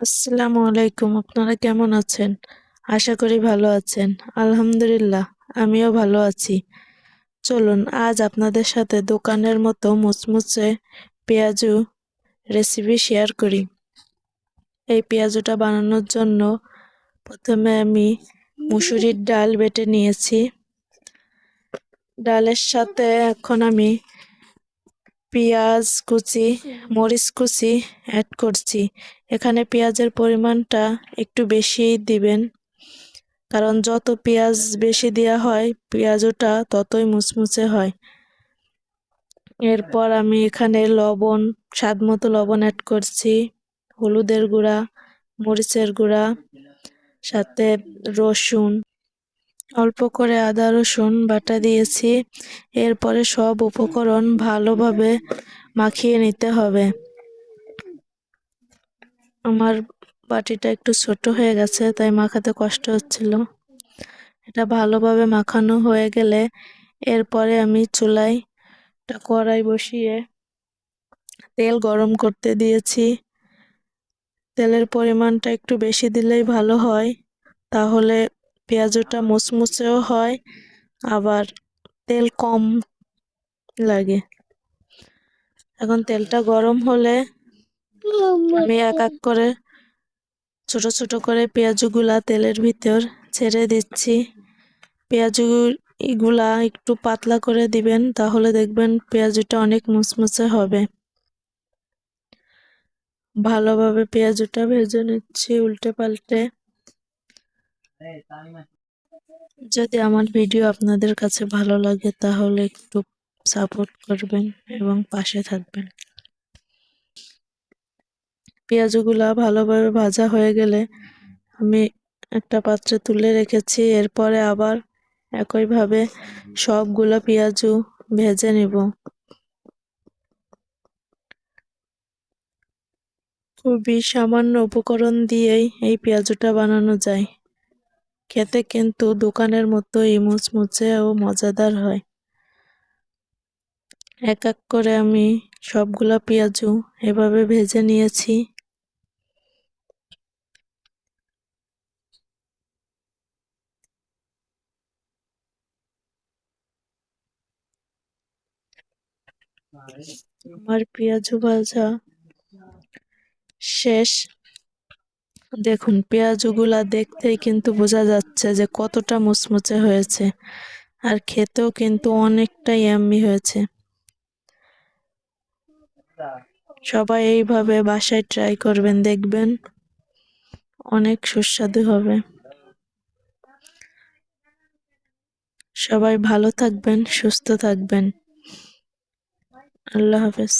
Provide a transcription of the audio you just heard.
আসসালামু আলাইকুম, আপনারা কেমন আছেন? আশা করি ভালো আছেন। আলহামদুলিল্লাহ, আমিও ভালো আছি। চলুন, আজ আপনাদের সাথে দোকানের মতো মুচমুচে পেঁয়াজু রেসিপি শেয়ার করি। এই পেঁয়াজুটা বানানোর জন্য প্রথমে আমি মুসুরির ডাল বেটে নিয়েছি। ডালের সাথে এখন আমি পেঁয়াজ কুচি মরিচ কুচি অ্যাড করছি। এখানে পেঁয়াজের পরিমাণটা একটু বেশিই দিবেন। কারণ যত পেঁয়াজ বেশি দেওয়া হয় পেঁয়াজটা ততই মুচমুচে হয়। এরপর আমি এখানে লবণ স্বাদ মতো লবণ অ্যাড করছি হলুদের গুঁড়া মরিচের গুঁড়া সাথে রসুন। অল্প করে আদা, রসুন বাটা দিয়েছি। এরপরে সব উপকরণ ভালোভাবে মাখিয়ে নিতে হবে। আমার বাটিটা একটু ছোট হয়ে গেছে, তাই মাখাতে কষ্ট হচ্ছিল। এটা ভালোভাবে মাখানো হয়ে গেলে এরপরে আমি চুলায় একটা কড়াই বসিয়ে তেল গরম করতে দিয়েছি। তেলের পরিমাণটা একটু বেশি দিলেই ভালো হয়, তাহলে পেঁয়াজটা মুচমুচেও হয়, আবার তেল কম লাগে। এখন তেলটা গরম হলে আমি এক এক করে ছোট ছোট করে পেঁয়াজগুলা তেলের ভিতর ছেড়ে দিচ্ছি। পেঁয়াজগুলা একটু পাতলা করে দিবেন, তাহলে দেখবেন পেঁয়াজটা অনেক মুচমুচে হবে। ভালোভাবে পেঁয়াজটা ভেজে নিচ্ছি উল্টে পাল্টে। যদি আমার ভিডিও আপনাদের কাছে ভালো লাগে, তাহলে একটু সাপোর্ট করবেন এবং পাশে থাকবেন। পেঁয়াজগুলা ভালোভাবে ভাজা হয়ে গেলে আমি একটা পাত্রে তুলে রেখেছি, এরপরে আবার একইভাবে সবগুলো পেঁয়াজু ভেজে নেব। খুবই সামান্য উপকরণ দিয়েই এই পেঁয়াজুটা বানানো যায়। খেতে কিন্তু দোকানের মতোই মুচমুচে ও মজাদার হয়। এক এক করে আমি সবগুলা পেঁয়াজু এভাবে ভেজে নিয়েছি। আমার পেঁয়াজু ভাজা শেষ। দেখুন, পেঁয়াজগুলা দেখতেই কিন্তু বোঝা যাচ্ছে যে কতটা মুচমুচে হয়েছে আর খেতেও কিন্তু অনেকটাই ইয়াম্মি হয়েছে। সবাই এইভাবে বাসায় ট্রাই করবেন, দেখবেন অনেক সুস্বাদু হবে। সবাই ভালো থাকবেন, সুস্থ থাকবেন। আল্লাহ হাফেজ।